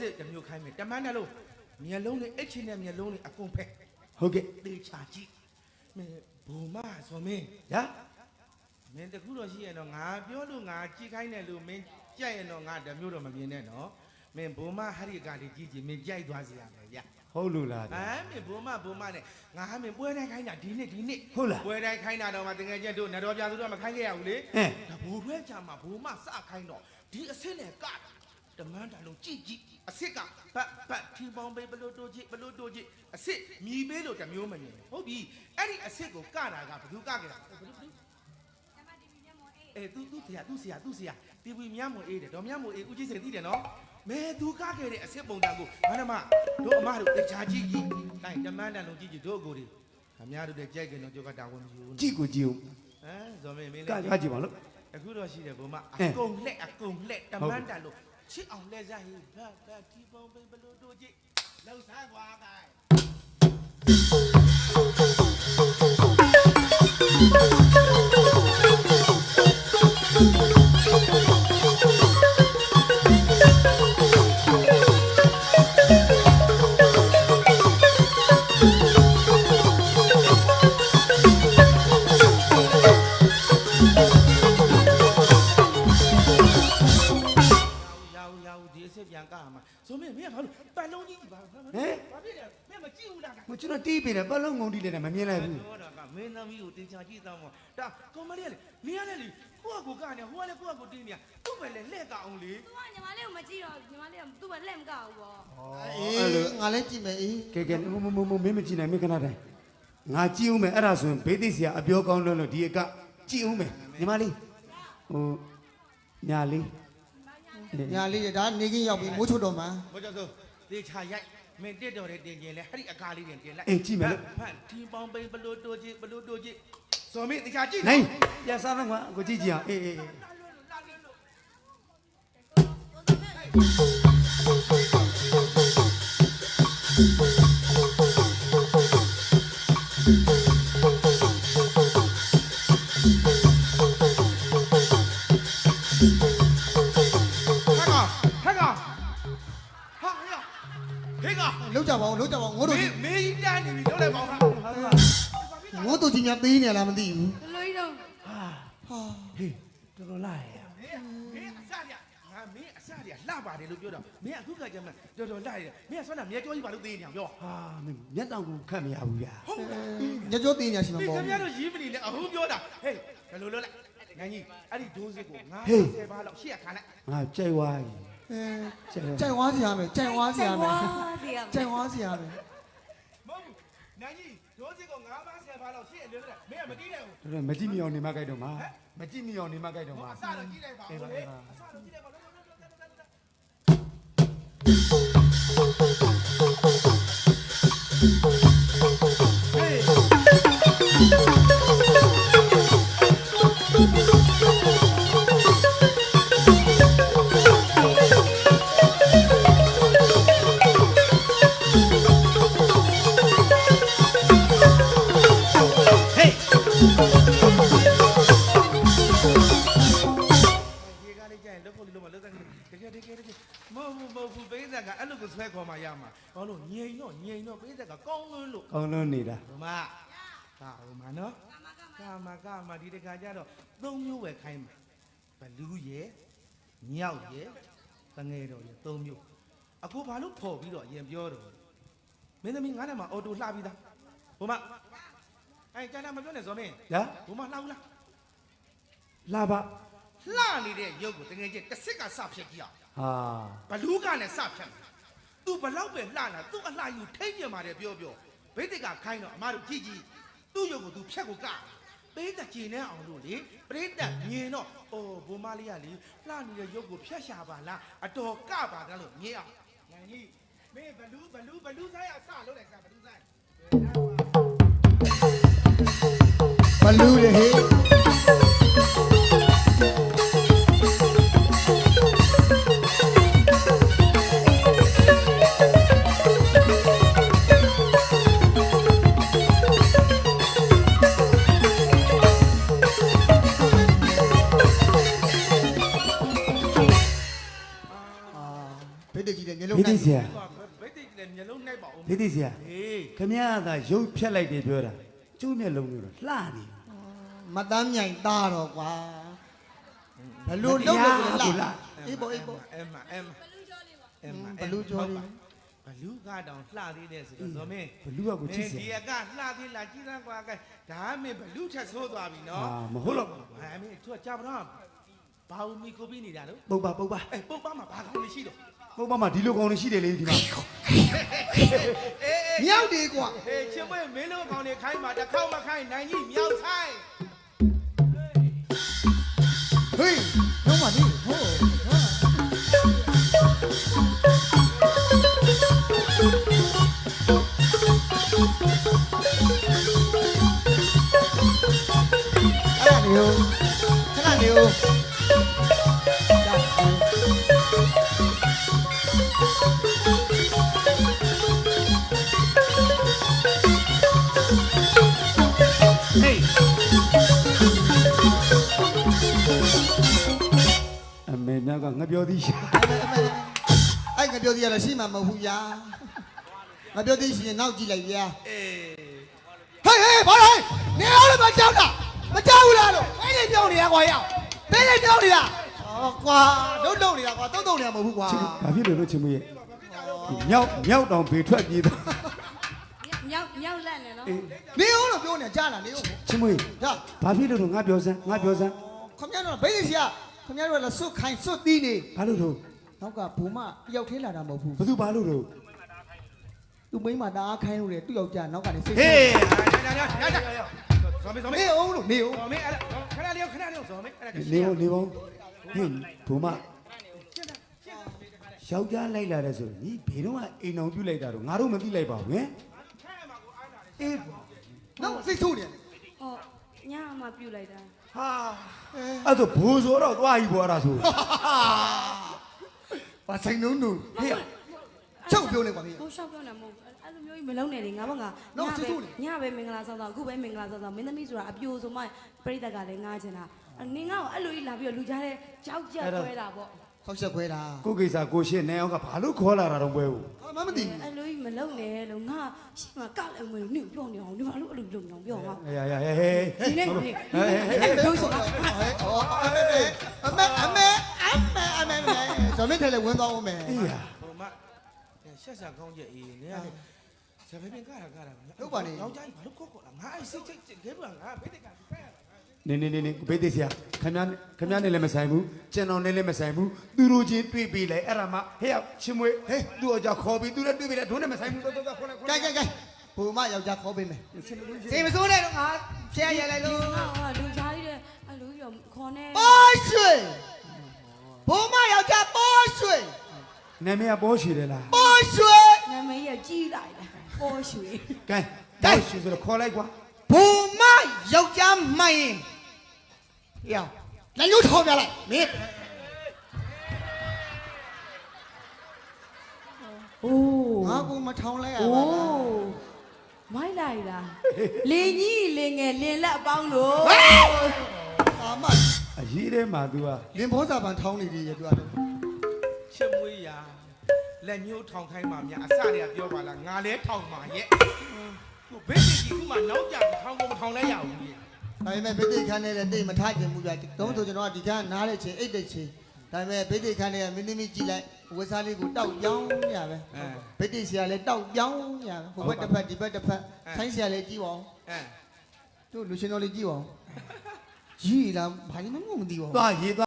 စစ်တစ်မျိုးခိုင်းမယ်တမန်တယ်လို့မျက်လုံးနဲ့အချင်းနဲ့မျက်လုံးနဲ့အကုန်ဖက်ဟုတ်ကဲ့သေချာကြည့်မင်းဘုံမဆိုမင်းညာမင်းတခုတော့ရှိရင်တော့ငါပြောလို့ငါကြည့်ခိုင်းတယ်လို့မင်းကြိုက်ရင်တော့ငါတစ်မျိုးတော့မမြင်နဲ့နော်မင်းဘုံမဟရိကလေးကြည့်ကြည့်မင်းကြိုက်သွားစီရမယ်ဗျဟုတ်လို့လားဟမ်မင်းဘုံမဘုံမနဲ့ငါမင်းပွဲတိုင်းခိုင်းတာဒီနေ့ဒီနေ့ဟုတ်လားပွဲတိုင်းခိုင်းတာတော့မှတကယ်ကျတို့နတော်ပြသူတို့ကမခိုင်းခဲ့ရဘူးလေအဲဒါဘူရွဲကြမှာဘုံမစခိုင်းတော့ဒီအစ်စ်နဲ့ကတ မန်တလုံးကြည့်ကြည့်အစ်စ်ကဘတ်ဘတ်ထီပေါင်းပေးဘလို့တိုးကြည့်ဘလို့တိုးကြည့်အစ်စ်မြည်ပေးလို့တစ်မျိုးမမြင်ဘူးဟုတ်ပြီအဲ့ဒီအစ်စ်ကိုကတာကဘယ်သူကခဲ့တာဘယ်သူဘယ်သူအဲသူသူဆရာသူဆရာသူဆရာတီဗီမြတ်မွန်အေးတယ်ဒေါ်မြတ်မွန်အေးဦးကြီးစင်သိတယ်နော်မဲသူကားခဲ့တဲ့အစ်စ်ပုံတန်ကိုဘာနမတို့အမတို့တခြားကြည့်ကြည့်တိုင်းတမန်တန်လုံးကြည့်ကြည့်တို့အကိုတွေခမရတို့တဲ့ကြိုက်ကြတော့ကြောက်ကတာဝန်မရှိဘူးကြည့်ကိုကြည့်ဦးဟမ်ဇော်မင်းမင်းကလည်းကြကြည့်ပါလို့အခုတော့ရှိတယ်ဘုမအဲအကုန်လက်အကုန်လက်တဟုတ်မကဲ့န်တန်လို့ ချစ်အောင်လက်စားဟေးဘတ်ဘတ်တီပုံပိဘလို့တို့ကြည့်လောက်စားကွာကဲရောက် ရောက်ဒီအစ်စ်ပြန်ကမှာဇော်မင်းမင်းကဘာလို့ပတ်လုံးကြီးဘာဘာဘာဖြစ်လဲမင်းမကြည့်ဘူးလားကဟိုကျွန်တော်တီးပြီလေပတ်လုံးငုံတီးတယ်မမြင်လိုက်ဘူးဟောတာကမင်းသမီးကိုတင်ချာကြည့်တော့မှာဒါကောင်မလေးကလေနေရလေလေကိုကကိုကနေဟိုကလေကိုကကိုတင်းနေသူ့ပဲလေလက်ကအောင်လေသူကညီမလေးကိုမကြည့်တော့ညီမလေးကသူ့ဘက်လက်မကောက်ဘူးပေါ့အေးငါလည်းကြည့်မယ်အေးကဲကဲမမမမမင်းမကြည့်နိုင်မင်းခဏတိုင်းငါကြည့်ဦးမယ်အဲ့ဒါဆိုရင်ဘေးသိစရာအပြောကောင်းလို့လို့ဒီအကကြည့်ဦးမယ်ညီမလေးဟိုညာလေး ညာလေးဒါနေကင်းရောက်ပြီမိုးချုံတော်မှာဘာကြောင့်ဆိုတေချာရိုက်မင်းတက်တော်တဲ့တင်ကျင်လေအဲ့ဒီအကားလေးတင်တင်လိုက်အေးကြည့်မယ်လို့ဖတ်ဒီပေါင်းပိဘလို့တိုးကြည့်ဘလို့တိုးကြည့်ဇော်မင်းတေချာကြည့်နိုင်ပြန်စားတော့ကွာကိုကြည့်ကြည့်အောင်အေးအေးအေး ဟာဟေးတော်တော်လာရမင်းမင်းအစရငါမင်းအစရလှပါတယ်လို့ပြောတော့မင်းအခုကကြမ်းတော်တော်လှရတယ်မင်းကဆွမ်းတာမြဲကြောကြီးပါလို့သိနေအောင်ပြောဟာမင်းမျက်တောင်ကိုခတ်မရဘူးဗျာဟုတ်လားညကြောသေးနေရှိမှာဒီပေါ့ခင်ဗျားတို့ရီးမနေနဲ့အဟုံးပြောတာဟေးဘယ်လိုလုပ်လဲငန်းကြီးအဲ့ဒီဒိုးစစ်ကိုငါ10ပါးလောက်ရှေ့ခါလိုက်ငါကြိုက်သွားပြီအဲကြိုက်ကြိုက်ဝါစီရမယ်ကြိုက်ဝါစီရမယ်စီရကြိုက်ဝါစီရမယ်မဟုတ်ဘူးငန်းကြီးဒိုးစစ်ကိုငါးပါး 10ပါးလောက်ရှေ့လွတ်လိုက်မင်းကမတီးနိုင်ဘူးတော်တော်မကြည့်မြအောင်နေမှကြိုက်တော့မှာမကြည့်မြအောင်နေမှကြိုက်တော့မှာအစတော့ကြည့်လိုက်ပါဦးလေအစတော့ကြည့်လိုက်ပါလို့ ဘူးမဟုတ်ဘူးပေးသက်ကအဲ့လိုကိုဆွဲခေါ်မှရမှာဘာလို့ငြိမ်တော့ငြိမ်တော့ပေးသက်ကကောင်းလွန်းလို့ကောင်းလုံးနေတာဟိုမှာဟာဟိုမှာနော်ကာမကာမဒီတခါကျတော့သုံးမျိုးပဲခိုင်းမှာဘလူးရဲ့ညောက်ရဲ့တငယ်တော်ရဲ့သုံးမျိုးအခုဘာလို့ဖော်ပြီးတော့အရင်ပြောတော့မင်းသမီးငါးနဲ့မှာအော်တိုလှပြီးသားဟိုမှာအဲကျန်တာမပြောနဲ့ဇော်မင်းညာဟိုမှာလှဘူးလားလာပါ လှနေတဲ့ရုပ်ကိုတကယ်ချင်းတစ်စစ်ကစဖြတ်ကြည့်အောင်ဟာဘလူးကနဲ့စဖြတ်မယ်သူဘလောက်ပဲလှလာသူ့အလှယူထိမ့်ပြန်ပါတယ်ပြောပြောဘိတ်တကခိုင်းတော့အမတို့ကြည့်ကြည့်သူ့ရုပ်ကိုသူဖြတ်ကိုကပေးတဲ့ကျင်းနဲ့အောင်လို့လေပရိသတ်မြင်တော့အိုးဘုံမလေးကလေလှနေတဲ့ရုပ်ကိုဖြတ်ရှာပါလားအတော်ကပါကလို့မြင်အောင်နိုင်လိမင်းဘလူးဘလူးဘလူးဆိုင်အစလုံးလိုက်စဘလူးဆိုင်ဘလူးလေဟေး ဆရာဘိတ်တိတ်လည်းမျက်လုံးနှိုက်ပါဦးဘေးသိက်ဆရာဟေးခမရသာရုပ်ဖြတ်လိုက်တယ်ပြောတာကျိုးမျက်လုံးလို့တော့လှနေမတမ်းမြိုင်သားတော့ကွာဘလို့လုံးလို့လဲလားအေးပေါ်အေးပေါ်အမအမအမဘလူးကြောလေးဘလူးကတော့လှသေးတယ်ဆိုတော့ဇော်မင်းဘလူးကကိုချစ်စဒီရာကလှသေးလားကြီးစမ်းကွာကဲဒါမင်းဘလူးထက်ဆိုးသွားပြီနော်အာမဟုတ်တော့ဟာမင်းသူကကြာပတော့ဘာဦးမီကိုပြီးနေတာလို့ပုတ်ပါပုတ်ပါအဲပုတ်ပါမှာဘာကောင်းနေရှိတော့ ကိုမမဒီလိုကောင်တွေရှိတယ်လေဒီမှာမြောက်တွေကွာ ဟေးချစ်မွေးမင်းတို့ကောင်တွေခိုင်းမှာတစ်ခေါက်မခိုင်းနိုင်ကြီးမြောက်ဆိုင် ပြောသည်ရှာအဲ့ငါပြောသေးရတော့ရှိမှမဟုတ်ဘူးဗျာငါပြောသေးရှိရင်နောက်ကြည့်လိုက်ဗျာအေးဟေးဟေးဘာလဲနေအောင်လည်းမကြောက်တာမကြောက်ဘူးလားလို့အဲ့ဒီပြောနေရကွာရောက်တင်းနေပြောနေတာဟောကွာလုံးလုံးနေတာကွာတုံးတုံနေတာမဟုတ်ဘူးကွာဘာဖြစ်လို့လို့ချင်းမရဲ့မြောက်မြောက်တောင်ဘေထွက်ပြေးတာမြောက်မြောက်လက်နေနော်နေအောင်လို့ပြောနေကြားလာနေအောင်ချင်းမရဲ့ဒါဘာဖြစ်လို့လို့ငါပြောစမ်းငါပြောစမ်းခမရတော့ဘိသိစီက ခမရတော့လည်းစွတ်ခိုင်းစွတ်သီးနေဘာလို့တော့နောက်ကဘုံမတယောက်ထဲလာတာမဟုတ်ဘူးဘသူဘာလို့တော့သူမိန်းမတအားခိုင်းလို့လေသူ့ယောက်ျားနောက်ကနေစိတ်ဟေးညာညာညာညာဇော်မင်းဇော်မနေင်းအောင်လို့နေအောင်ဇော်မင်းအဲ့ခဏလေးခဏလေးဇော်မင်းအဲ့ဒါနေအောင်နေပေါင်းဟေးဘုမယောက်ျားလိုက်လာတဲ့ဆိုညီဘယ်တော့မှအိမ်အောင်ပြုတ်လိုက်တာတော့ငါတို့မသိလိုက်ပါဘူးဟင်အေးနောက်စိတ်ဆိုးနေတယ် ဟောညမှပြုတ်လိုက်တာဟာအဲ့တော့ဘိုးဆိုတော့သွားပြီပေါ်အဲ့ဒါဆိုဘာဆိုင်လုံးတို့ဟေးချုပ်ပြောနေကွာမင်းဟိုရှောက်ပြောနေမဟုတ်ဘူးအဲ့လိုမျိုးကြီးမလုံးနဲ့လေငါဘကနော်ညစစ်စစ်လေညပဲမင်္ဂလာဆောင်ဆောင်အခုပဲမင်္ဂလာဆောင်ဆောင်မင်းသမီးဆိုတာအပြိုဆိုမှပြိတ္တကလည်းငားချင်တာနင်ငါ့ကိုအဲ့လိုကြီးလာပြီးတော့လူကြားတဲ့ကြောက်ကြက်ခွဲတာပေါ့ ဆောက်ချက်ခွဲတာကိုကိစ္စကိုရှင်းနေအောင်ကဘာလို့ခေါ်လာတာတော့ပွဲဘူးအမမသိဘူးအဲ့လိုကြီးမလုံးနဲ့လို့ငါရှိမှကလည်းမလို့နင်ပြောနေအောင်ဒီမှာလို့အဲ့လိုလုံအောင်ပြောဟာအေးရရဟေးဟေးဒီနေ့ဒီနေ့ဟေးဟေးအဲ့လိုဆိုတာဟဲ့ဟောအမေအမေအမေအမေအမေဇော်မင်းထဲလည်းဝင်သွားအောင်မယ်အေးရဟိုမရှက်ရှာကောင်းချက်အေးနေရတယ်ဇာဖေးပင်ကတာကတာယောက်ျားကြီးဘာလို့ခေါ်ခေါ်လာငါအဲ့စိတ်ချိတ်ခဲပါငါဘယ်တက်ကခို င်းရတာနေနေနေနေဘေးသိစရာခမည်းခမည်းနဲ့လည်းမဆိုင်ဘူးကျွန်တော်နဲ့လည်းမဆိုင်ဘူးသူတို့ချင်းတွေ့ပြီလေအဲ့ဒါမှဟဲ့ချင်းမွေးဟေးသူ့အကြောခေါ်ပြီးသူလည်းတွေ့ပြီလေဒုနဲ့မဆိုင်ဘူးတော်တော်ခေါ်လိုက်ခေါ်ကဲလိုက်ကဲကဲဘုံမယောက်ျားခေါ်ပေးမယ်စေမစိုးနဲ့တော့ငါဖျက်ရလိုက်လို့ငါကလူကြားကြီးတဲ့အဲ့လိုကြီးခေါ်နေပေါ်ရွှေဘုံမယောက်ျားပေါ်ရွှေနာမည်ကပေါ်ရှိတယ်လားပေါ်ရွှေနာမည်ရကြီးလိုက်တာပေါ်ရွှေကဲပေါ်ရှိဆိုတော့ခေါ်လိုက်ကွာဘုံမယောက်ျားမိုင်း ယောက်လည်းရုပ်ထောင်ပြလိုက်မင်းအိုးငါကူမထောင်လိုက်ရအိုပါလားးမိုက်လိုက်လားလင်ကြီးလင်ငယ်လင်လက်အပေါင်းလို့အာမအရေးထဲမှာ तू ကလင်ဘောစာပန်ထောင်းနေသေးရဲ့သူကလည်းချစ်မွေးရာလက်ညှိုးထောင်ခိုင်းမှများအစတည်းကပြောပါလားငါလဲထောင်ပါရဲ့ဟိုဘယ်ကြီးကမှနောက်ကြထောင်ကုန်မထောင်လဲရဘူး ဒါပေမဲ့ဗိသိက်ခန်းနဲ့လည်းတိတ်မထခြင်းဘူးပြတုံးဆိုကျွန်တော်ကဒီကနားတဲ့ချင်းအိတ်တဲ့ချင်းဒါပေမဲ့ဗိသိက်ခန်းနဲ့မင်းသမီးကြည့်လိုက်ဝက်စားလေးကိုတောက်ပြောင်းရပဲအဲဗိသိက်ဆရာလည်းတောက်ပြောင်းရပဲဟိုဘက်တစ်ဖက်ဒီဘက်တစ်ဖက်ဆိုင်းဆရာလည်းကြည့်ပါဦးအဲတို့လူရှင်တော်လေးကြည့်ပါဦးကြီးလားဘာလို့မှမသိပါဘူးသွားရေးသွား